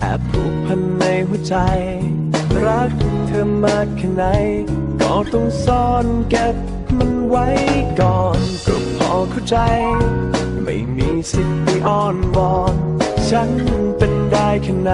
แอบผูกพันในหัวใจ รักเธอมากแค่ไหน ก็ต้องซ่อนเก็บมันไว้ก่อนก็พอเข้าใจ ไม่มีสิทธิ์ไปอ้อนวอนฉันเป็นได้แค่ไหน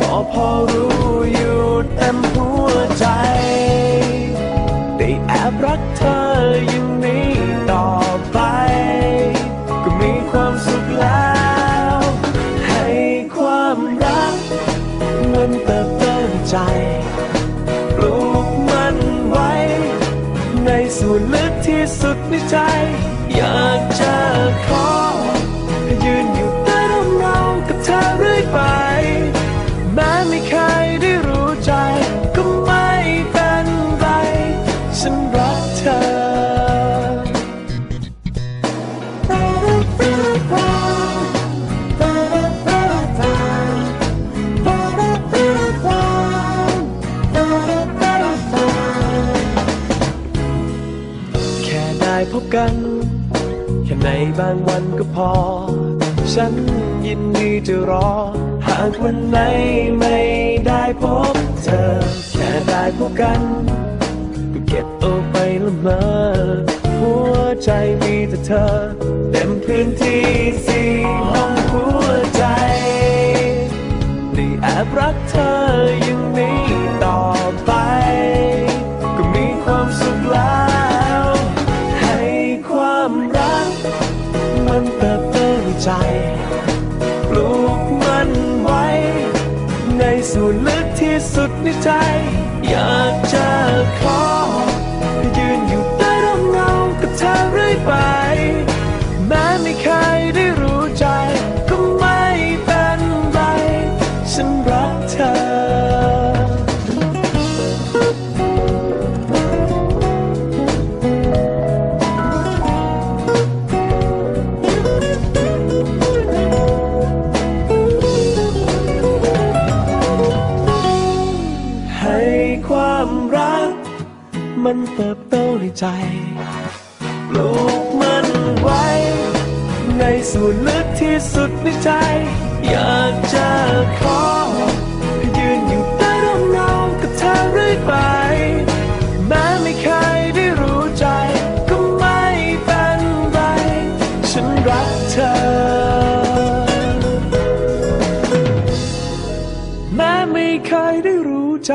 ก็พอรู้อยู่เต็มหัวใจ ได้แอบรักเธออย่างนี้ ลึกที่สุดในใจ อยากจะขอยืน ได้พบกัน แค่ในบางวันก็พอ ฉันยินดีจะรอ หากวันไหนไม่ได้พบเธอ แค่ได้พบกัน ก็เก็บเอาไปละเมอหัวใจมีแต่เธอ เต็มพื้นที่ ในใจ อยากจะขอ ความรัก มันเติบโตในใจ ปลูกมันไว้ ในส่วนลึกที่สุดในใจ อยากจะขอยืนอยู่ใต้ร่มเงากับเธอเรื่อยไป แม้ไม่เคยได้รู้ใจ ก็ไม่เป็นไร ฉันรักเธอแม้ไม่เคยได้รู้ใจ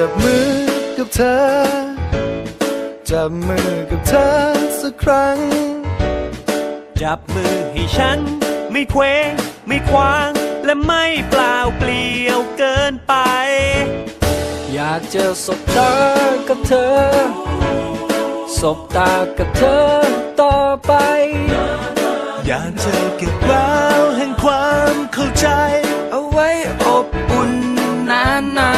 จับมือกับเธอ จับมือกับเธอสักครั้ง จับมือให้ฉัน ไม่เคว้งไม่ควาง และไม่เปล่าเปลี่ยวเกินไป อยากเจะสบตากับเธอ สบตากับเธอต่อไป อยากเจะเก็บแววแห่งความเข้าใจ เอาไว้อบอุ่นนานๆ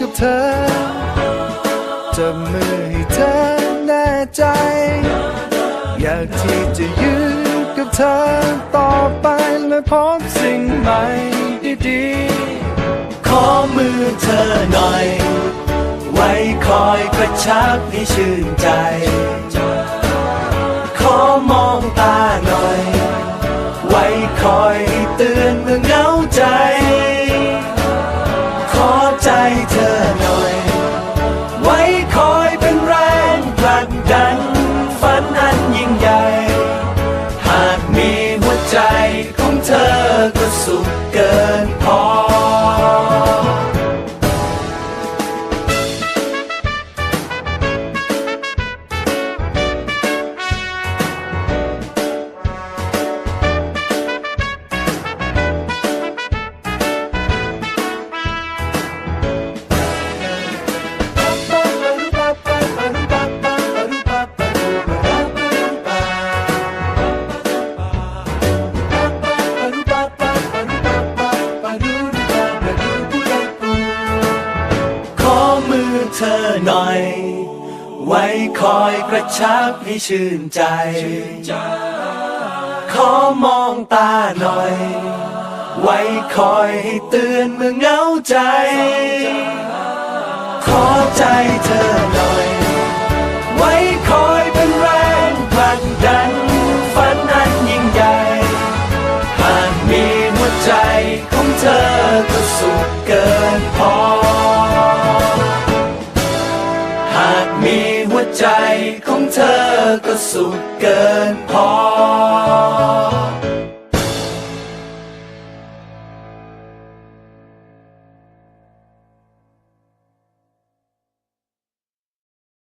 กับเธอจับมือให้เธอแน่ใจ อยากที่จะยืนกับเธอต่อไปและพบสิ่งใหม่ดีๆ ขอมือเธอหน่อย ไว้คอยกระชับให้ชื่นใจ ขอมองตาหน่อย ไว้คอยเตือนเมื่อเหงาใจ ก็ หน่อย ไว้คอยกระชับให้ชื่นใจ ขอมองตาหน่อย ไว้คอยให้เตือนเมื่อเหงาใจ ขอใจเธอหน่อย ใจของเธอก็สุดเกินพอ